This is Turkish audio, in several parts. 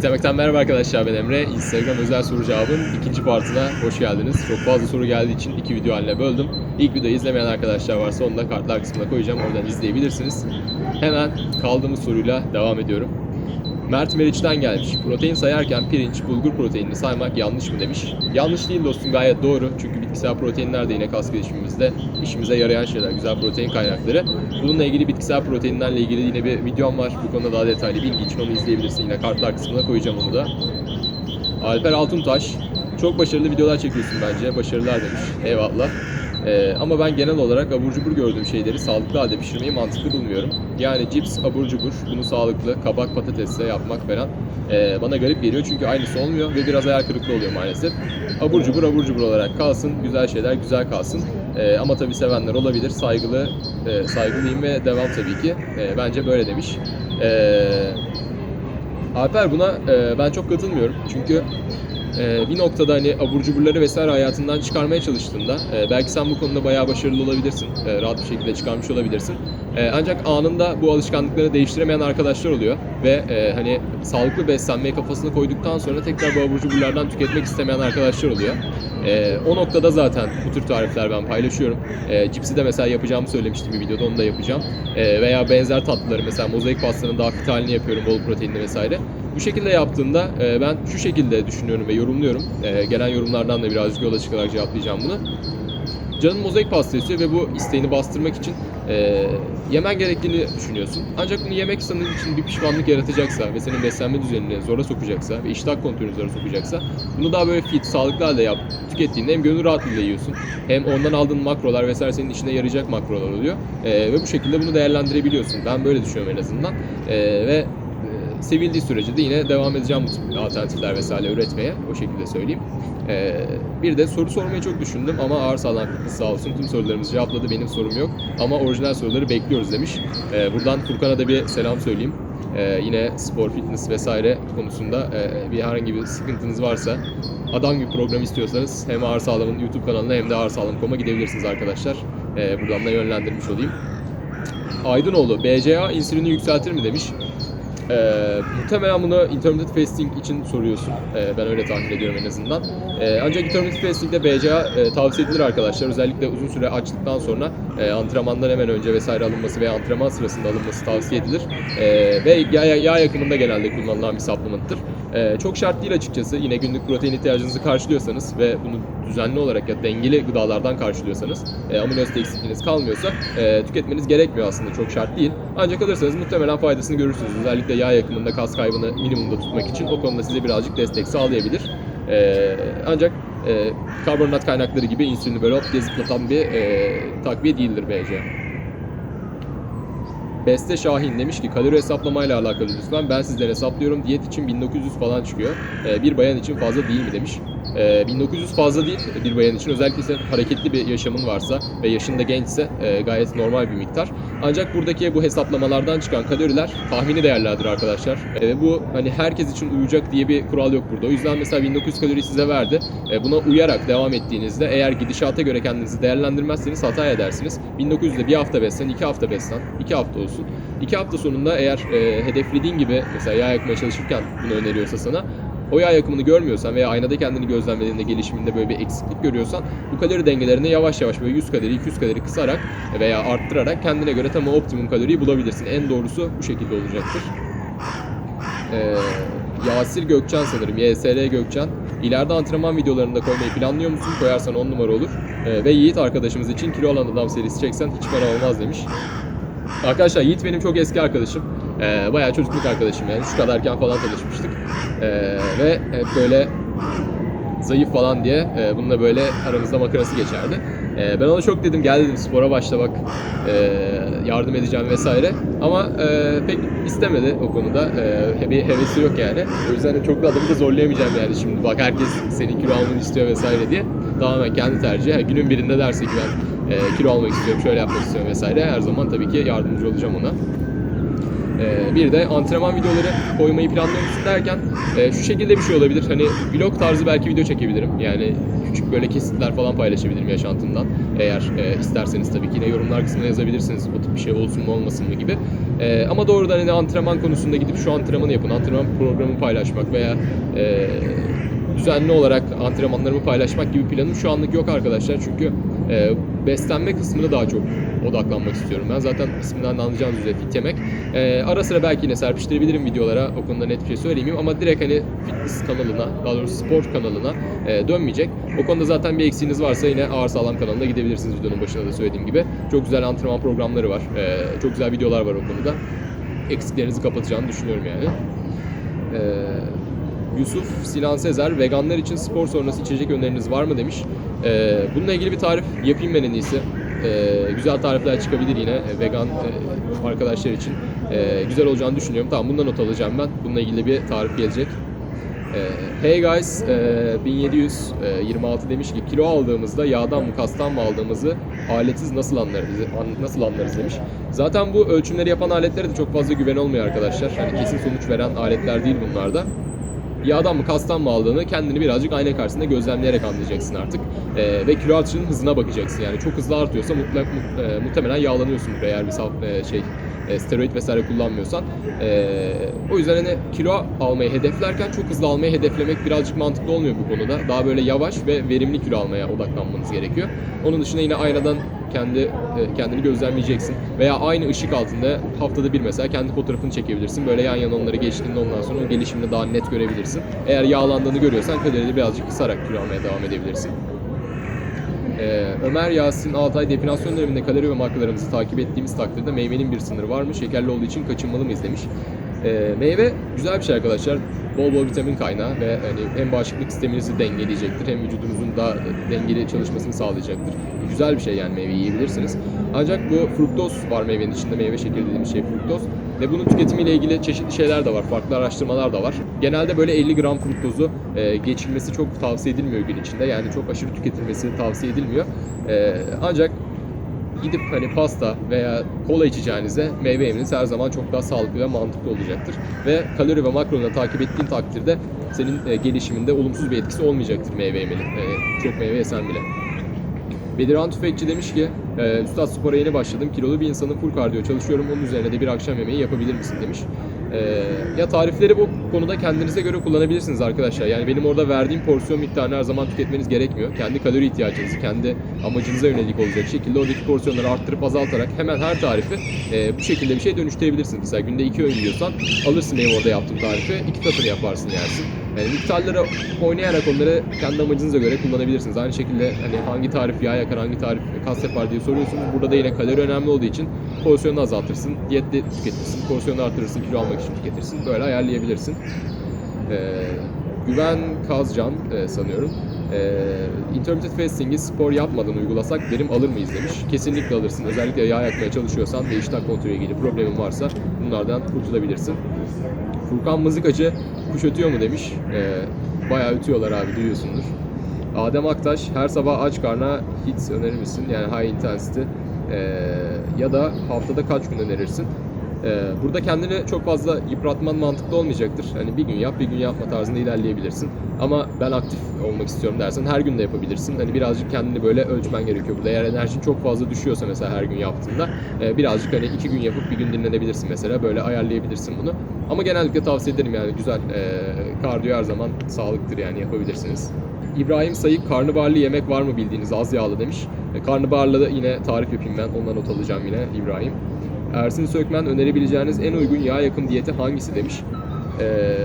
Gitmekten merhaba arkadaşlar ben Emre. Instagram özel soru cevabın ikinci partına hoş geldiniz. Çok fazla soru geldiği için iki video haline böldüm. İlk videoyu izlemeyen arkadaşlar varsa onu da kartlar kısmına koyacağım. Oradan izleyebilirsiniz. Hemen kaldığımız soruyla devam ediyorum. Mert Meriç'ten gelmiş. Protein sayarken pirinç, bulgur proteinini saymak yanlış mı demiş. Yanlış değil dostum gayet doğru. Çünkü bitkisel proteinler de yine kas gelişimimizde işimize yarayan şeyler. Güzel protein kaynakları. Bununla ilgili bitkisel proteinlerle ilgili yine bir videom var. Bu konuda daha detaylı bilgi için onu izleyebilirsin. Yine kartlar kısmına koyacağım onu da. Alper Altuntaş. Çok başarılı videolar çekiyorsun bence. Başarılar demiş. Eyvallah. Ee, ama ben genel olarak abur cubur gördüğüm şeyleri sağlıklı halde pişirmeyi mantıklı bulmuyorum. Yani cips, abur cubur, bunu sağlıklı, kabak patatesle yapmak falan ee, bana garip geliyor. Çünkü aynısı olmuyor ve biraz hayal kırıklığı oluyor maalesef. Abur cubur abur cubur olarak kalsın, güzel şeyler güzel kalsın. Ee, ama tabii sevenler olabilir. Saygılı, e, saygılıyım ve devam tabii ki. Ee, bence böyle demiş. Ee, Alper buna e, ben çok katılmıyorum. Çünkü e, bir noktada hani abur cuburları vesaire hayatından çıkarmaya çalıştığında e, belki sen bu konuda bayağı başarılı olabilirsin. E, rahat bir şekilde çıkarmış olabilirsin. E, ancak anında bu alışkanlıkları değiştiremeyen arkadaşlar oluyor ve hani sağlıklı beslenmeyi kafasına koyduktan sonra tekrar bu abur cuburlardan tüketmek istemeyen arkadaşlar oluyor. O noktada zaten bu tür tarifler ben paylaşıyorum. Cipsi de mesela yapacağımı söylemiştim bir videoda onu da yapacağım. Veya benzer tatlıları mesela mozaik pastanın daha fit halini yapıyorum bol proteinli vesaire. Bu şekilde yaptığında e, ben şu şekilde düşünüyorum ve yorumluyorum. E, gelen yorumlardan da birazcık yola çıkarak cevaplayacağım bunu. Canın mozaik pasta istiyor ve bu isteğini bastırmak için e, yemen gerektiğini düşünüyorsun. Ancak bunu yemek senin için bir pişmanlık yaratacaksa ve senin beslenme düzenini zora sokacaksa ve iştah kontrolünü zora sokacaksa bunu daha böyle fit, sağlıklı halde yap, tükettiğinde hem gönül rahatlığıyla yiyorsun hem ondan aldığın makrolar vesaire senin işine yarayacak makrolar oluyor. E, ve bu şekilde bunu değerlendirebiliyorsun. Ben böyle düşünüyorum en azından. E, ve sevildiği sürece de yine devam edeceğim alternatifler vesaire üretmeye. O şekilde söyleyeyim. Ee, bir de soru sormayı çok düşündüm ama ağır sağlam sağ olsun tüm sorularımızı cevapladı. Benim sorum yok ama orijinal soruları bekliyoruz demiş. Ee, buradan Furkan'a da bir selam söyleyeyim. Ee, yine spor, fitness vesaire konusunda e, bir herhangi bir sıkıntınız varsa adam gibi program istiyorsanız hem Ağır Sağlam'ın YouTube kanalına hem de Ağır Sağlam.com'a gidebilirsiniz arkadaşlar. Ee, buradan da yönlendirmiş olayım. Aydınoğlu, BCA insülini yükseltir mi demiş. Ee, muhtemelen bunu intermittent fasting için soruyorsun. Ee, ben öyle tahmin ediyorum en azından. Ee, ancak intermittent fasting'de BCA e, tavsiye edilir arkadaşlar. Özellikle uzun süre açlıktan sonra e, antrenmandan hemen önce vesaire alınması veya antrenman sırasında alınması tavsiye edilir. Ee, ve yağ, yağ yakımında genelde kullanılan bir supplement'tır. Çok şart değil açıkçası. Yine günlük protein ihtiyacınızı karşılıyorsanız ve bunu düzenli olarak ya dengeli gıdalardan karşılıyorsanız, e, amino asit eksikliğiniz kalmıyorsa e, tüketmeniz gerekmiyor aslında. Çok şart değil. Ancak alırsanız muhtemelen faydasını görürsünüz. Özellikle yağ yakımında kas kaybını minimumda tutmak için o konuda size birazcık destek sağlayabilir. E, ancak e, karbonhidrat kaynakları gibi insülini böyle hop diye zıplatan bir e, takviye değildir BCA. Beste Şahin demiş ki kalori hesaplamayla alakalı lütfen ben sizden hesaplıyorum diyet için 1900 falan çıkıyor. Ee, bir bayan için fazla değil mi demiş. Ee, 1900 fazla değil bir bayan için özellikle sen hareketli bir yaşamın varsa ve yaşında gençse e, gayet normal bir miktar. Ancak buradaki bu hesaplamalardan çıkan kaloriler tahmini değerlerdir arkadaşlar. Ve bu hani herkes için uyacak diye bir kural yok burada. O yüzden mesela 1900 kalori size verdi. Ee, buna uyarak devam ettiğinizde eğer gidişata göre kendinizi değerlendirmezseniz hata edersiniz. 1900'de bir hafta beslen, iki hafta beslen, iki hafta olsun. İki hafta sonunda eğer e, hedeflediğin gibi mesela yağ yakmaya çalışırken bunu öneriyorsa sana o yağ yakımını görmüyorsan veya aynada kendini gözlemlediğinde gelişiminde böyle bir eksiklik görüyorsan bu kalori dengelerini yavaş yavaş böyle 100 kalori 200 kalori kısarak veya arttırarak kendine göre tam o optimum kaloriyi bulabilirsin. En doğrusu bu şekilde olacaktır. Ee, Yasir Gökçen sanırım. YSR Gökçen. İleride antrenman videolarında koymayı planlıyor musun? Koyarsan 10 numara olur. Ee, ve Yiğit arkadaşımız için kilo alan adam serisi çeksen hiç fena olmaz demiş. Arkadaşlar Yiğit benim çok eski arkadaşım. Ee, bayağı çocukluk arkadaşım yani. Şu kadarken falan tanışmıştık. Ee, ve hep böyle zayıf falan diye e, bununla böyle aramızda makarası geçerdi. E, ben ona çok dedim gel dedim spora başla bak e, yardım edeceğim vesaire. Ama e, pek istemedi o konuda. E, bir hevesi yok yani. O yüzden de çok da adamı da zorlayamayacağım yani şimdi bak herkes senin kilo almanı istiyor vesaire diye. Tamamen kendi tercihi. Ha, günün birinde derse ki ben e, kilo almak istiyorum, şöyle yapmak istiyorum vesaire. Her zaman tabii ki yardımcı olacağım ona. Ee, bir de antrenman videoları koymayı planlıyor musun derken e, şu şekilde bir şey olabilir. Hani vlog tarzı belki video çekebilirim. Yani küçük böyle kesitler falan paylaşabilirim yaşantımdan. Eğer e, isterseniz tabii ki yine yorumlar kısmına yazabilirsiniz. O tip bir şey olsun mu olmasın mı gibi. E, ama doğrudan hani antrenman konusunda gidip şu antrenmanı yapın, antrenman programı paylaşmak veya düzenli olarak antrenmanlarımı paylaşmak gibi planım şu anlık yok arkadaşlar. Çünkü beslenme kısmına daha çok odaklanmak istiyorum. Ben zaten isminden de anlayacağınız üzere fit yemek. E, ara sıra belki yine serpiştirebilirim videolara. O konuda net bir şey söyleyeyim ama direkt hani fitness kanalına, daha doğrusu spor kanalına e, dönmeyecek. O konuda zaten bir eksiğiniz varsa yine Ağır Sağlam kanalına gidebilirsiniz videonun başında da söylediğim gibi. Çok güzel antrenman programları var. E, çok güzel videolar var o konuda. Eksiklerinizi kapatacağını düşünüyorum yani. E, Yusuf Sinan Sezer, veganlar için spor sonrası içecek öneriniz var mı demiş. Ee, bununla ilgili bir tarif yapayım ben en iyisi. Ee, güzel tarifler çıkabilir yine e, vegan e, arkadaşlar için. Ee, güzel olacağını düşünüyorum. Tamam bundan not alacağım ben. Bununla ilgili bir tarif gelecek. Hey guys, e, 1726 demiş ki kilo aldığımızda yağdan mı kastan mı aldığımızı aletsiz nasıl anlarız, an- nasıl anlarız demiş. Zaten bu ölçümleri yapan aletlere de çok fazla güven olmuyor arkadaşlar. Hani kesin sonuç veren aletler değil bunlar da yağdan mı kastan mı aldığını kendini birazcık ayna karşısında gözlemleyerek anlayacaksın artık. Ee, ve kilo artışının hızına bakacaksın yani. Çok hızlı artıyorsa mutlak, mu- e, muhtemelen yağlanıyorsundur eğer bir saf, e, şey e, steroid vesaire kullanmıyorsan. Ee, o yüzden hani kilo almayı hedeflerken çok hızlı almayı hedeflemek birazcık mantıklı olmuyor bu konuda. Daha böyle yavaş ve verimli kilo almaya odaklanmanız gerekiyor. Onun dışında yine aynadan kendi e, kendini gözlemleyeceksin veya aynı ışık altında haftada bir mesela kendi fotoğrafını çekebilirsin. Böyle yan yana onları geçtiğinde ondan sonra o gelişimini daha net görebilirsin. Eğer yağlandığını görüyorsan kalorileri birazcık kısarak kilo almaya devam edebilirsin. Ee, Ömer Yasin Altay definasyon döneminde kalori ve markalarımızı takip ettiğimiz takdirde meyvenin bir sınırı var mı? Şekerli olduğu için kaçınmalı mıyız demiş. Ee, meyve güzel bir şey arkadaşlar. Bol bol vitamin kaynağı ve hani hem bağışıklık sisteminizi dengeleyecektir hem vücudunuzun daha dengeli çalışmasını sağlayacaktır. Güzel bir şey yani meyve yiyebilirsiniz. Ancak bu fruktoz var meyvenin içinde. Meyve şekeri dediğimiz şey fruktoz. Ve bunun tüketimiyle ilgili çeşitli şeyler de var. Farklı araştırmalar da var. Genelde böyle 50 gram fruktozu e, geçilmesi çok tavsiye edilmiyor gün içinde. Yani çok aşırı tüketilmesi tavsiye edilmiyor. E, ancak gidip hani pasta veya kola içeceğinize meyve yemeniz her zaman çok daha sağlıklı ve mantıklı olacaktır. Ve kalori ve makronu takip ettiğin takdirde senin e, gelişiminde olumsuz bir etkisi olmayacaktır meyve yemeli. E, çok meyve yesen bile. Bediran Tüfekçi demiş ki, e, Üstad spora yeni başladım. Kilolu bir insanın full kardiyo çalışıyorum. Onun üzerine de bir akşam yemeği yapabilir misin demiş. E, ya tarifleri bu konuda kendinize göre kullanabilirsiniz arkadaşlar. Yani benim orada verdiğim porsiyon miktarını her zaman tüketmeniz gerekmiyor. Kendi kalori ihtiyacınızı, kendi amacınıza yönelik olacak şekilde oradaki porsiyonları arttırıp azaltarak hemen her tarifi e, bu şekilde bir şey dönüştürebilirsiniz. Mesela günde iki öğün yiyorsan alırsın benim orada yaptığım tarifi, iki katını yaparsın yersin. Yani miktarları oynayarak onları kendi amacınıza göre kullanabilirsiniz. Aynı şekilde hani hangi tarif yağ yakar, hangi tarif kas yapar diye soruyorsunuz. Burada da yine kalori önemli olduğu için porsiyonu azaltırsın, diyette tüketirsin, porsiyonu artırırsın, kilo almak için tüketirsin. Böyle ayarlayabilirsin. Ee, Güven Kazcan e, sanıyorum. Ee, intermittent fasting'i spor yapmadan uygulasak verim alır mıyız demiş. Kesinlikle alırsın. Özellikle yağ yakmaya çalışıyorsan ve iştah kontrolü ilgili problemin varsa bunlardan kurtulabilirsin. Furkan Mızıkacı kuş ötüyor mu demiş. Ee, bayağı ötüyorlar abi duyuyorsundur. Adem Aktaş her sabah aç karna hits önerir misin? Yani high intensity. Ee, ya da haftada kaç gün önerirsin? Ee, burada kendini çok fazla yıpratman mantıklı olmayacaktır. Hani bir gün yap, bir gün yapma tarzında ilerleyebilirsin. Ama ben aktif olmak istiyorum dersen her gün de yapabilirsin. Hani birazcık kendini böyle ölçmen gerekiyor burada. Eğer enerjin çok fazla düşüyorsa mesela her gün yaptığında e, birazcık hani iki gün yapıp bir gün dinlenebilirsin mesela. Böyle ayarlayabilirsin bunu. Ama genellikle tavsiye ederim yani güzel. E, kardiyo her zaman sağlıktır yani yapabilirsiniz. İbrahim Sayık karnabaharlı yemek var mı bildiğiniz az yağlı demiş. E, karnabaharla da yine tarif yapayım ben. Ondan not alacağım yine İbrahim. Ersin Sökmen önerebileceğiniz en uygun yağ yakın diyeti hangisi demiş. Ee,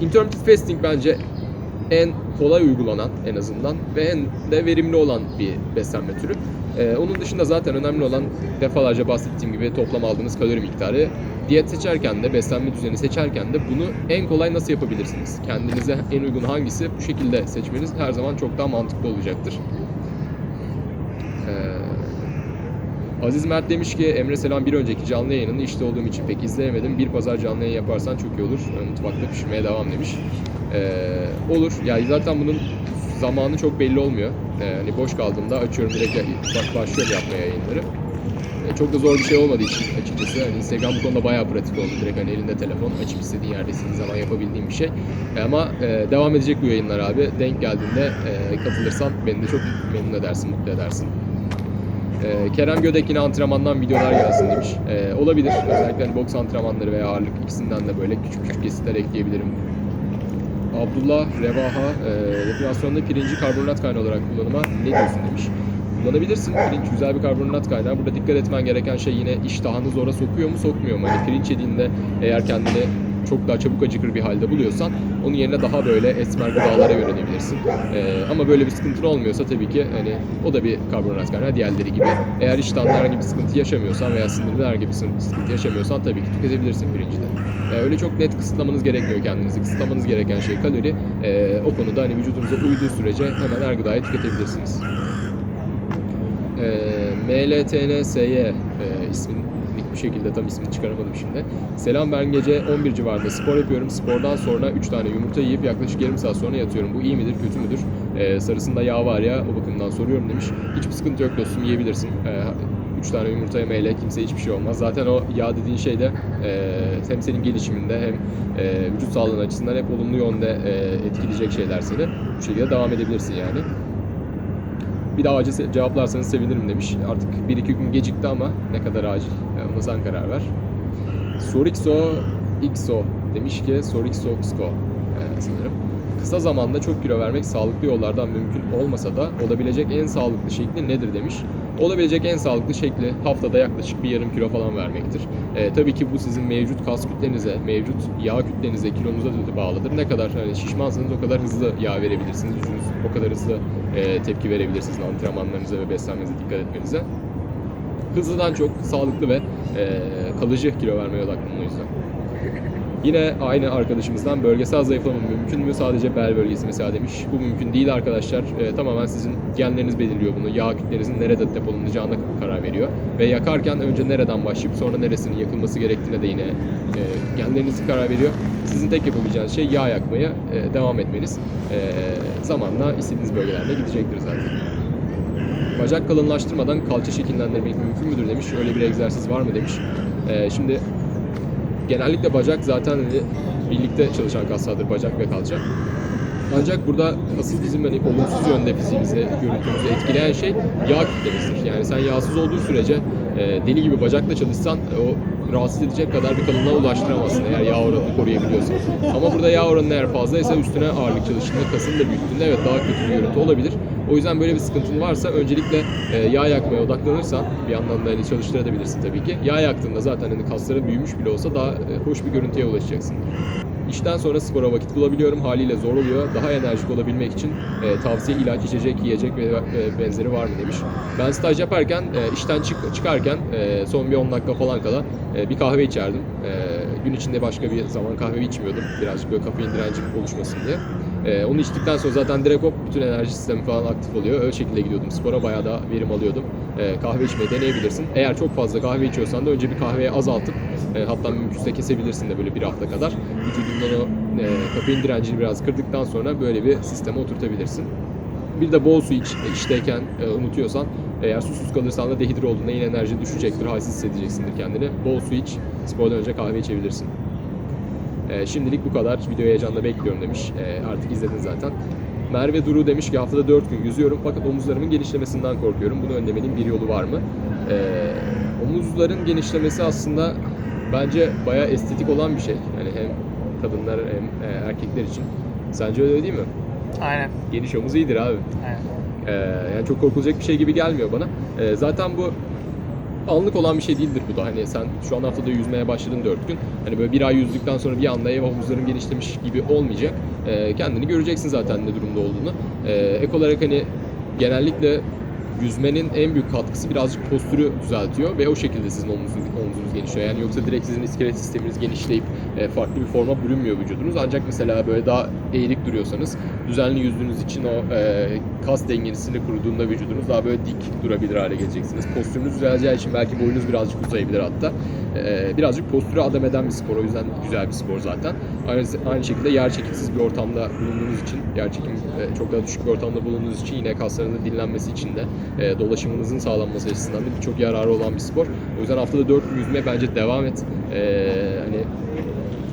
intermittent fasting bence en kolay uygulanan en azından ve en de verimli olan bir beslenme türü. Ee, onun dışında zaten önemli olan defalarca bahsettiğim gibi toplam aldığınız kalori miktarı. Diyet seçerken de, beslenme düzeni seçerken de bunu en kolay nasıl yapabilirsiniz? Kendinize en uygun hangisi bu şekilde seçmeniz her zaman çok daha mantıklı olacaktır. Ee, Aziz Mert demiş ki Emre Selam bir önceki canlı yayınını işte olduğum için pek izleyemedim. Bir pazar canlı yayın yaparsan çok iyi olur. Ee, Mutfakta pişirmeye devam demiş. Ee, olur. Yani zaten bunun zamanı çok belli olmuyor. Ee, hani boş kaldığımda açıyorum direkt baş- başlıyorum yapmaya yayınları. E, çok da zor bir şey olmadığı için açıkçası. Hani Instagram bu konuda bayağı pratik oldu. Direkt hani elinde telefon açıp istediğin yerde istediğin zaman yapabildiğin bir şey. E, ama e, devam edecek bu yayınlar abi. Denk geldiğinde e, katılırsan beni de çok memnun edersin, mutlu edersin. E, Kerem Gödek yine antrenmandan videolar gelsin demiş. E, olabilir. Özellikle hani boks antrenmanları veya ağırlık ikisinden de böyle küçük küçük kesitler ekleyebilirim. Abdullah Revaha e, depilasyonda pirinci karbonhidrat kaynağı olarak kullanıma ne diyorsun demiş. Kullanabilirsin. Pirinç güzel bir karbonhidrat kaynağı. Burada dikkat etmen gereken şey yine iştahını zora sokuyor mu sokmuyor mu? Hani pirinç yediğinde eğer kendini çok daha çabuk acıkır bir halde buluyorsan onun yerine daha böyle esmer gıdalara yönelebilirsin. Ee, ama böyle bir sıkıntın olmuyorsa tabii ki hani o da bir karbonhidrat kaynağı diğerleri gibi. Eğer iştahında herhangi bir sıkıntı yaşamıyorsan veya sindirde herhangi bir sıkıntı yaşamıyorsan tabii ki tüketebilirsin pirinci de. Ee, öyle çok net kısıtlamanız gerekmiyor kendinizi. Kısıtlamanız gereken şey kalori. Ee, o konuda hani vücudunuza uyduğu sürece hemen her gıdayı tüketebilirsiniz. Ee, MLTNSY e, ismin bir şekilde tam ismini çıkaramadım şimdi. Selam ben gece 11 civarında spor yapıyorum. Spordan sonra 3 tane yumurta yiyip yaklaşık yarım saat sonra yatıyorum. Bu iyi midir kötü müdür? Ee, sarısında yağ var ya o bakımdan soruyorum demiş. Hiçbir sıkıntı yok dostum yiyebilirsin. Ee, 3 tane yumurtaya meyle kimseye hiçbir şey olmaz. Zaten o yağ dediğin şey de e, hem senin gelişiminde hem e, vücut sağlığın açısından hep olumlu yönde e, etkileyecek şeyler seni. Bu şekilde devam edebilirsin yani. Bir daha acil cevaplarsanız sevinirim demiş. Artık 1-2 gün gecikti ama ne kadar acil ona sen karar ver. Sorixo XO demiş ki Sorixo XO e, sanırım. Kısa zamanda çok kilo vermek sağlıklı yollardan mümkün olmasa da olabilecek en sağlıklı şekli nedir demiş. Olabilecek en sağlıklı şekli haftada yaklaşık bir yarım kilo falan vermektir. E, tabii ki bu sizin mevcut kas kütlenize, mevcut yağ kütlenize, kilonuza da bağlıdır. Ne kadar hani şişmansanız o kadar hızlı yağ verebilirsiniz. Vücudunuz o kadar hızlı e, tepki verebilirsiniz antrenmanlarınıza ve beslenmenize dikkat etmenize. Hızlıdan çok sağlıklı ve e, kalıcı kilo vermeye odaklanın o yüzden. Yine aynı arkadaşımızdan bölgesel zayıflama mümkün mü? Sadece bel bölgesi mesela demiş. Bu mümkün değil arkadaşlar. E, tamamen sizin genleriniz belirliyor bunu. Yağ kütlenizin nerede depolanacağına karar veriyor. Ve yakarken önce nereden başlayıp sonra neresinin yakılması gerektiğine de yine e, genleriniz karar veriyor. Sizin tek yapabileceğiniz şey yağ yakmaya e, devam etmeniz. E, zamanla istediğiniz bölgelerde gidecektir zaten. Bacak kalınlaştırmadan kalça şekillendirmek mümkün müdür demiş. Öyle bir egzersiz var mı demiş. E, şimdi genellikle bacak zaten hani birlikte çalışan kaslardır bacak ve kalça. Ancak burada asıl bizim hani olumsuz yönde fiziğimizi, görüntümüzü etkileyen şey yağ kütlemizdir. Yani sen yağsız olduğu sürece e, deli gibi bacakla çalışsan o rahatsız edecek kadar bir kalınlığa ulaştıramazsın eğer yağ oranını koruyabiliyorsan. Ama burada yağ oranı eğer fazlaysa üstüne ağırlık çalıştığında kasın da büyüttüğünde evet daha kötü bir görüntü olabilir. O yüzden böyle bir sıkıntın varsa öncelikle e, yağ yakmaya odaklanırsan bir yandan da hani çalıştırabilirsin tabii ki. Yağ yaktığında zaten hani kasları büyümüş bile olsa daha e, hoş bir görüntüye ulaşacaksın. İşten sonra spora vakit bulabiliyorum. Haliyle zor oluyor. Daha enerjik olabilmek için e, tavsiye ilaç, içecek, yiyecek ve e, benzeri var mı demiş. Ben staj yaparken e, işten çık, çıkarken e, son bir 10 dakika falan kala e, bir kahve içerdim. E, gün içinde başka bir zaman kahve içmiyordum. Birazcık böyle kafein direncim oluşmasın diye. E, onu içtikten sonra zaten direkt hop bütün enerji sistemi falan aktif oluyor. Öyle şekilde gidiyordum spora. Bayağı da verim alıyordum. E, kahve içmeyi deneyebilirsin. Eğer çok fazla kahve içiyorsan da önce bir kahveyi azaltıp e, hatta mümkünse kesebilirsin de böyle bir hafta kadar. Vücudundan o e, kafein direncini biraz kırdıktan sonra böyle bir sisteme oturtabilirsin. Bir de bol su iç, e, işteyken e, unutuyorsan. Eğer susuz kalırsan da dehidre olduğunda yine enerji düşecektir, halsiz hissedeceksindir kendini. Bol su iç, spordan önce kahve içebilirsin. E, şimdilik bu kadar. Videoyu heyecanla bekliyorum demiş. E, artık izledin zaten. Merve Duru demiş ki haftada 4 gün yüzüyorum fakat omuzlarımın genişlemesinden korkuyorum. Bunu önlemenin bir yolu var mı? E, omuzların genişlemesi aslında bence bayağı estetik olan bir şey. Yani hem kadınlar hem e, erkekler için. Sence öyle değil mi? Aynen. Geniş omuz iyidir abi. Aynen. Ee, yani çok korkulacak bir şey gibi gelmiyor bana. Ee, zaten bu anlık olan bir şey değildir bu da. Hani sen şu an haftada yüzmeye başladın 4 gün. Hani böyle bir ay yüzdükten sonra bir anda ev omuzların genişlemiş gibi olmayacak. Ee, kendini göreceksin zaten ne durumda olduğunu. Ee, ek olarak hani genellikle yüzmenin en büyük katkısı birazcık postürü düzeltiyor ve o şekilde sizin omuzunuz, omuzunuz genişliyor. Yani yoksa direkt sizin iskelet sisteminiz genişleyip e, farklı bir forma bürünmüyor vücudunuz. Ancak mesela böyle daha eğrik duruyorsanız düzenli yüzdüğünüz için o e, kas dengesini kurduğunda vücudunuz daha böyle dik durabilir hale geleceksiniz. Postürünüz düzeleceği için belki boyunuz birazcık uzayabilir hatta. E, birazcık postüre adam eden bir spor. O yüzden güzel bir spor zaten. Aynı, şekilde yer çekimsiz bir ortamda bulunduğunuz için, yer çekim e, çok daha düşük bir ortamda bulunduğunuz için yine kaslarınızın dinlenmesi için de e, dolaşımınızın sağlanması açısından da birçok yararı olan bir spor. O yüzden haftada 4 gün yüzmeye bence devam et. E, hani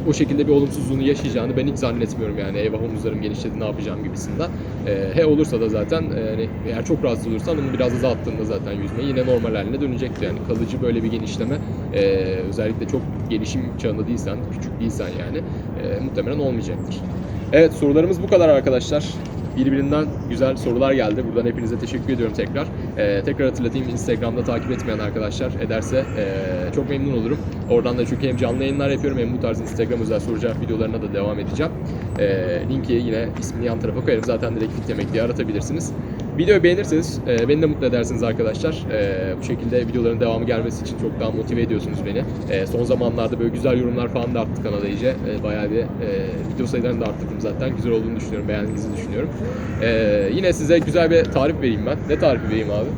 o şekilde bir olumsuzluğunu yaşayacağını ben hiç zannetmiyorum yani eyvah omuzlarım genişledi ne yapacağım gibisinden. Ee, he olursa da zaten e, yani eğer çok rahatsız olursan onu biraz azalttığında zaten yüzme yine normal haline dönecektir. Yani kalıcı böyle bir genişleme e, özellikle çok gelişim çağında değilsen, küçük değilsen yani e, muhtemelen olmayacaktır. Evet sorularımız bu kadar arkadaşlar. Birbirinden güzel sorular geldi. Buradan hepinize teşekkür ediyorum tekrar. Ee, tekrar hatırlatayım Instagram'da takip etmeyen arkadaşlar ederse ee, çok memnun olurum. Oradan da çünkü hem canlı yayınlar yapıyorum hem bu tarz Instagram özel soru cevap videolarına da devam edeceğim. Ee, linki yine ismini yan tarafa koyarım. Zaten direkt fit yemek diye aratabilirsiniz. Videoyu beğenirseniz e, beni de mutlu edersiniz arkadaşlar. E, bu şekilde videoların devamı gelmesi için çok daha motive ediyorsunuz beni. E, son zamanlarda böyle güzel yorumlar falan da arttı kanala iyice. E, bayağı bir e, video sayılarını da arttırdım zaten. Güzel olduğunu düşünüyorum, beğendiğinizi düşünüyorum. E, yine size güzel bir tarif vereyim ben. Ne tarifi vereyim abi?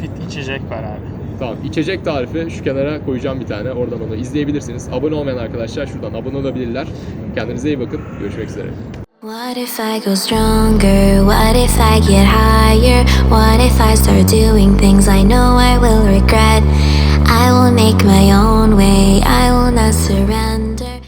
Fit içecek var abi. Tamam içecek tarifi şu kenara koyacağım bir tane. Oradan onu izleyebilirsiniz. Abone olmayan arkadaşlar şuradan abone olabilirler. Kendinize iyi bakın. Görüşmek üzere. What if I go stronger? What if I get higher? What if I start doing things I know I will regret? I will make my own way, I will not surrender.